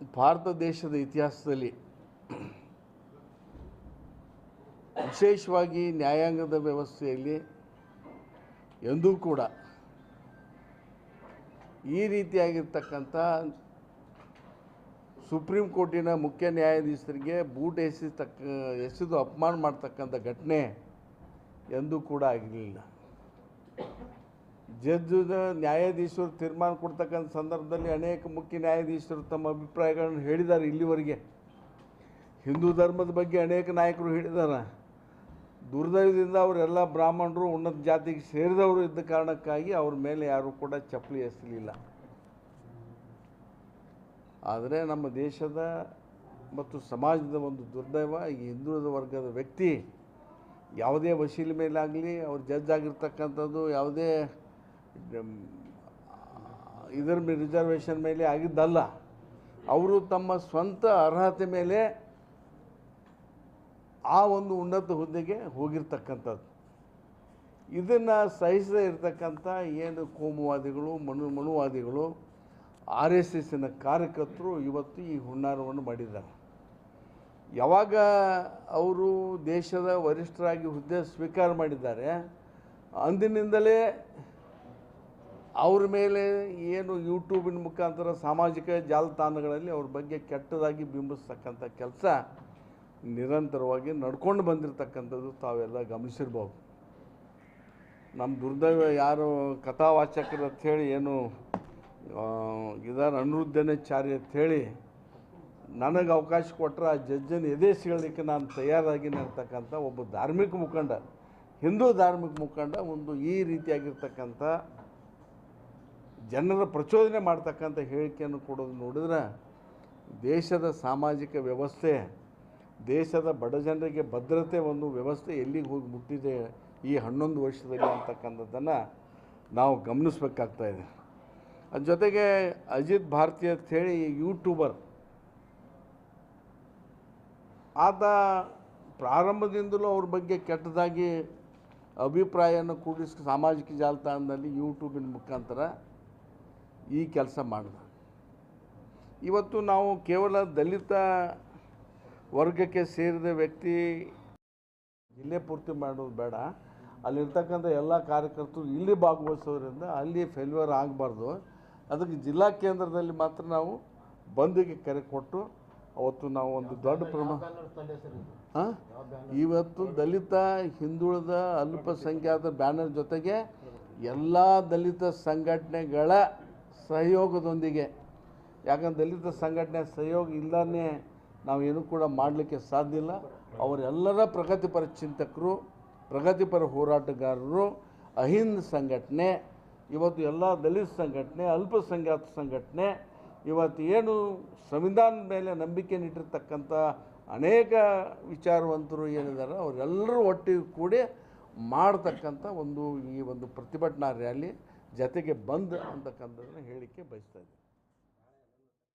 ಭಾರತ ದೇಶದ ಇತಿಹಾಸದಲ್ಲಿ ವಿಶೇಷವಾಗಿ ನ್ಯಾಯಾಂಗದ ವ್ಯವಸ್ಥೆಯಲ್ಲಿ ಎಂದೂ ಕೂಡ ಈ ರೀತಿಯಾಗಿರ್ತಕ್ಕಂಥ ಸುಪ್ರೀಂ ಕೋರ್ಟಿನ ಮುಖ್ಯ ನ್ಯಾಯಾಧೀಶರಿಗೆ ಬೂಟ್ ಎಸೆತಕ್ಕ ಎಸೆದು ಅಪಮಾನ ಮಾಡ್ತಕ್ಕಂಥ ಘಟನೆ ಎಂದೂ ಕೂಡ ಆಗಿರಲಿಲ್ಲ. ಜಡ್ಜದ ನ್ಯಾಯಾಧೀಶರು ತೀರ್ಮಾನ ಕೊಡ್ತಕ್ಕಂಥ ಸಂದರ್ಭದಲ್ಲಿ ಅನೇಕ ಮುಖ್ಯ ನ್ಯಾಯಾಧೀಶರು ತಮ್ಮ ಅಭಿಪ್ರಾಯಗಳನ್ನು ಹೇಳಿದ್ದಾರೆ ಇಲ್ಲಿವರೆಗೆ. ಹಿಂದೂ ಧರ್ಮದ ಬಗ್ಗೆ ಅನೇಕ ನಾಯಕರು ಹೇಳಿದ್ದಾರೆ. ದುರ್ದೈವದಿಂದ ಅವರೆಲ್ಲ ಬ್ರಾಹ್ಮಣರು, ಉನ್ನತ ಜಾತಿಗೆ ಸೇರಿದವರು ಇದ್ದ ಕಾರಣಕ್ಕಾಗಿ ಅವ್ರ ಮೇಲೆ ಯಾರೂ ಕೂಡ ಚಪ್ಪಲಿ ಎಸಲಿಲ್ಲ. ಆದರೆ ನಮ್ಮ ದೇಶದ ಮತ್ತು ಸಮಾಜದ ಒಂದು ದುರ್ದೈವ, ಈ ಹಿಂದುಳಿದ ವರ್ಗದ ವ್ಯಕ್ತಿ ಯಾವುದೇ ವಶೀಲ ಮೇಲಾಗಲಿ, ಅವ್ರು ಜಡ್ಜ್ ಆಗಿರ್ತಕ್ಕಂಥದ್ದು ಯಾವುದೇ ಇದರ ರಿಸರ್ವೇಷನ್ ಮೇಲೆ ಆಗಿದ್ದಲ್ಲ. ಅವರು ತಮ್ಮ ಸ್ವಂತ ಅರ್ಹತೆ ಮೇಲೆ ಆ ಒಂದು ಉನ್ನತ ಹುದ್ದೆಗೆ ಹೋಗಿರ್ತಕ್ಕಂಥದ್ದು. ಇದನ್ನು ಸಹಿಸದೇ ಇರತಕ್ಕಂಥ ಏನು ಕೋಮುವಾದಿಗಳು, ಮನು, ಮನುವಾದಿಗಳು, ಆರ್ ಎಸ್ ಎಸ್ಸಿನ ಕಾರ್ಯಕರ್ತರು ಇವತ್ತು ಈ ಹುನ್ನಾರವನ್ನು ಮಾಡಿದ್ದಾರೆ. ಯಾವಾಗ ಅವರು ದೇಶದ ವರಿಷ್ಠರಾಗಿ ಹುದ್ದೆ ಸ್ವೀಕಾರ ಮಾಡಿದ್ದಾರೆ, ಅಂದಿನಿಂದಲೇ ಅವ್ರ ಮೇಲೆ ಏನು ಯೂಟ್ಯೂಬಿನ ಮುಖಾಂತರ ಸಾಮಾಜಿಕ ಜಾಲತಾಣಗಳಲ್ಲಿ ಅವ್ರ ಬಗ್ಗೆ ಕೆಟ್ಟದಾಗಿ ಬಿಂಬಿಸ್ತಕ್ಕಂಥ ಕೆಲಸ ನಿರಂತರವಾಗಿ ನಡ್ಕೊಂಡು ಬಂದಿರತಕ್ಕಂಥದ್ದು ತಾವೆಲ್ಲ ಗಮನಿಸಿರ್ಬೋದು. ನಮ್ಮ ದುರ್ದೈವ ಯಾರು ಕಥಾವಾಚಕರು ಅಂಥೇಳಿ ಏನು ಇದಾರ ಅನಿರುದ್ಧನಾಚಾರ್ಯ ಅಂಥೇಳಿ ನನಗೆ ಅವಕಾಶ ಕೊಟ್ಟರೆ ಆ ಜಡ್ಜನ್ನು ಎದೆಸಿಗಳಿಕ್ಕೆ ನಾನು ತಯಾರಾಗಿನ ಅಂತಕ್ಕಂಥ ಒಬ್ಬ ಧಾರ್ಮಿಕ ಮುಖಂಡ, ಹಿಂದೂ ಧಾರ್ಮಿಕ ಮುಖಂಡ, ಒಂದು ಈ ರೀತಿಯಾಗಿರ್ತಕ್ಕಂಥ ಜನರ ಪ್ರಚೋದನೆ ಮಾಡ್ತಕ್ಕಂಥ ಹೇಳಿಕೆಯನ್ನು ಕೊಡೋದು ನೋಡಿದ್ರೆ ದೇಶದ ಸಾಮಾಜಿಕ ವ್ಯವಸ್ಥೆ, ದೇಶದ ಬಡ ಜನರಿಗೆ ಭದ್ರತೆ ಒಂದು ವ್ಯವಸ್ಥೆ ಎಲ್ಲಿಗೆ ಹೋಗಿ ಮುಟ್ಟಿದೆ ಈ ಹನ್ನೊಂದು ವರ್ಷದಲ್ಲಿ ಅಂತಕ್ಕಂಥದ್ದನ್ನು ನಾವು ಗಮನಿಸ್ಬೇಕಾಗ್ತಾ ಇದೆ. ಅದ್ರ ಜೊತೆಗೆ ಅಜಿತ್ ಭಾರತಿ ಅಂತ ಹೇಳಿ ಯೂಟ್ಯೂಬರ್ ಆತ ಪ್ರಾರಂಭದಿಂದಲೂ ಅವ್ರ ಬಗ್ಗೆ ಕೆಟ್ಟದಾಗಿ ಅಭಿಪ್ರಾಯನ ಕೂಡಿಸ್ ಸಾಮಾಜಿಕ ಜಾಲತಾಣದಲ್ಲಿ ಯೂಟ್ಯೂಬಿನ ಮುಖಾಂತರ ಈ ಕೆಲಸ ಮಾಡಿದ. ಇವತ್ತು ನಾವು ಕೇವಲ ದಲಿತ ವರ್ಗಕ್ಕೆ ಸೇರಿದ ವ್ಯಕ್ತಿ ಜಿಲ್ಲೆ ಪೂರ್ತಿ ಮಾಡೋದು ಬೇಡ. ಅಲ್ಲಿರ್ತಕ್ಕಂಥ ಎಲ್ಲ ಕಾರ್ಯಕರ್ತರು ಇಲ್ಲಿ ಭಾಗವಹಿಸೋದ್ರಿಂದ ಅಲ್ಲಿ ಫೇಲ್ಯೂರ್ ಆಗಬಾರ್ದು. ಅದಕ್ಕೆ ಜಿಲ್ಲಾ ಕೇಂದ್ರದಲ್ಲಿ ಮಾತ್ರ ನಾವು ಬಂದಿಗೆ ಕರೆ ಕೊಟ್ಟು ಅವತ್ತು ನಾವು ಒಂದು ದೊಡ್ಡ ಪ್ರಮಾಣ ಹಾಂ? ಇವತ್ತು ದಲಿತ ಹಿಂದುಳಿದ ಅಲ್ಪಸಂಖ್ಯಾತ ಬ್ಯಾನರ್ ಜೊತೆಗೆ ಎಲ್ಲ ದಲಿತ ಸಂಘಟನೆಗಳ ಸಹಯೋಗದೊಂದಿಗೆ. ಯಾಕಂದ್ರೆ ದಲಿತ ಸಂಘಟನೆ ಸಹಯೋಗ ಇಲ್ಲದೇ ಏನು ಕೂಡ ಮಾಡಲಿಕ್ಕೆ ಸಾಧ್ಯ ಇಲ್ಲ. ಅವರೆಲ್ಲರ ಪ್ರಗತಿಪರ ಚಿಂತಕರು, ಪ್ರಗತಿಪರ ಹೋರಾಟಗಾರರು, ಅಹಿಂದ ಸಂಘಟನೆ, ಇವತ್ತು ಎಲ್ಲ ದಲಿತ ಸಂಘಟನೆ, ಅಲ್ಪಸಂಖ್ಯಾತ ಸಂಘಟನೆ, ಇವತ್ತು ಏನು ಸಂವಿಧಾನದ ಮೇಲೆ ನಂಬಿಕೆ ನೀಡಿರ್ತಕ್ಕಂಥ ಅನೇಕ ವಿಚಾರವಂತರು ಏನಿದ್ದಾರೆ, ಅವರೆಲ್ಲರೂ ಒಟ್ಟಿಗೆ ಕೂಡಿ ಮಾಡತಕ್ಕಂಥ ಒಂದು ಈ ಒಂದು ಪ್ರತಿಭಟನಾ ರ್ಯಾಲಿ. ಜೊತೆಗೆ ಬಂದ್ ಅಂತಕ್ಕಂಥದ್ದನ್ನು ಹೇಳಲಿಕ್ಕೆ ಬಯಸ್ತಾ ಇದ್ದೀನಿ.